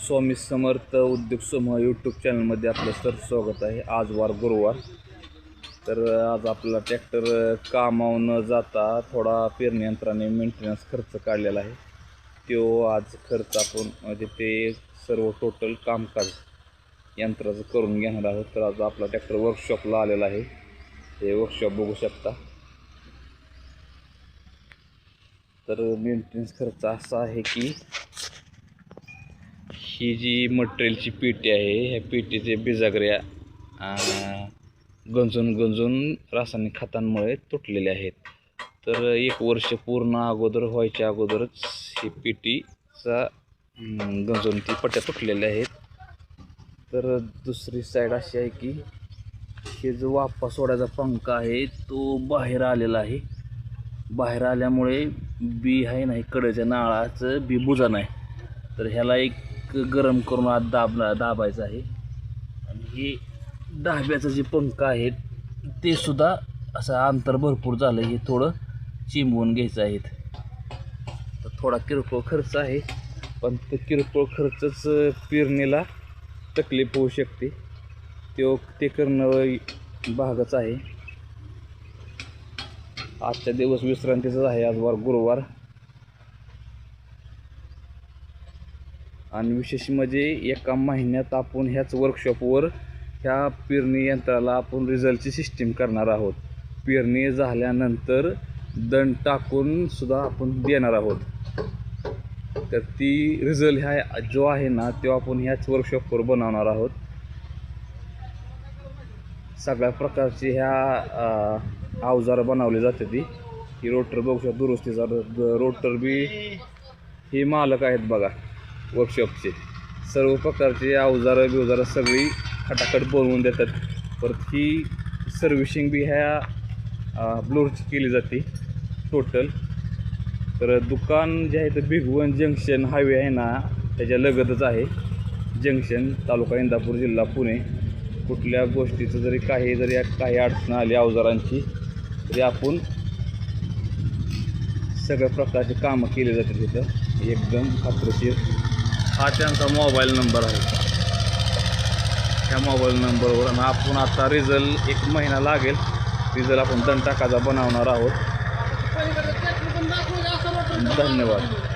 स्वामी समर्थ उद्योग समूह यूट्यूब चॅनलमध्ये आपलं सर स्वागत आहे. आज वार गुरुवार. तर आज आपला ट्रॅक्टर कामावून न जाता थोडा पेरणी यंत्राने मेंटेनन्स खर्च काढलेला आहे. तो आज खर्च आपण म्हणजे ते सर्व टोटल कामकाज यंत्राचं करून घेणार आहोत. तर आज आपला ट्रॅक्टर वर्कशॉपला आलेला आहे. हे वर्कशॉप बघू शकता. तर मेंटेनन्स खर्च असा आहे की ही जी मटेरियलची पेटी आहे ह्या पेटीचे बिजागऱ्या गंजून गंजून रासायनिक खतांमुळे तुटलेले आहेत. तर एक वर्ष पूर्ण अगोदर व्हायच्या अगोदरच ही पेटीचा गंजून ती पट्ट्या तुटलेल्या आहेत. तर दुसरी साईड अशी आहे की हे जो वाफा सोडायचा पंखा आहे तो बाहेर आलेला आहे. बाहेर आल्यामुळे बी आहे नाही कडेच्या नाळाचं बी बुजा नाही. तर ह्याला एक गरम करून आत दाबणार दाबायचं आहे. आणि हे डाब्याचं जे पंख आहे ते सुद्धा असं अंतर भरपूर झालं. हे थोडं चिमवून घ्यायचं आहेत. तर थोडा किरकोळ खर्च आहे पण ते किरकोळ खर्चच पेरणीला तकलीफ होऊ शकते. तो ते करणं भागच आहे. आजचा दिवस विश्रांतीचाच आहे. आजवार गुरुवार. आणि विशेष म्हणजे एका महिन्यात आपण ह्याच वर्कशॉपवर ह्या पेरणी यंत्राला आपण रिझल्टची सिस्टीम करणार आहोत. पेरणी झाल्यानंतर दंड टाकून सुद्धा आपण देणार आहोत. तर ती रिझल्ट ह्या जो आहे ना तो आपण ह्याच वर्कशॉपवर बनवणार आहोत. सगळ्या प्रकारची ह्या अवजारं बनवली जाते ती. ही रोटर बघू शकता दुरुस्तीचा रोटर बी हे मालक आहेत बघा. वर्कशॉपचे सर्व प्रकारचे अवजारं बिवजारं सगळी खटाखट बनवून देतात. परत ही सर्व्हिशिंग बी ह्या ब्लोरची केली जाते. टोटल तर दुकान जे आहे तर भिगवण जंक्शन हायवे आहे ना त्याच्या लगतच आहे. जंक्शन तालुका इंदापूर जिल्हा पुणे. कुठल्या गोष्टीचं जरी काही जरी काही अडचण आली अवजारांची तरी आपण सगळ्या प्रकारचे कामं केली जाते तिथं एकदम खात्रीशीर. हा त्यांचा मोबाईल नंबर आहे. त्या मोबाईल नंबरवर आणि आपण आता रिझल्ट एक महिना लागेल. रिझल्ट आपण दंटाकाचा बनवणार आहोत. धन्यवाद.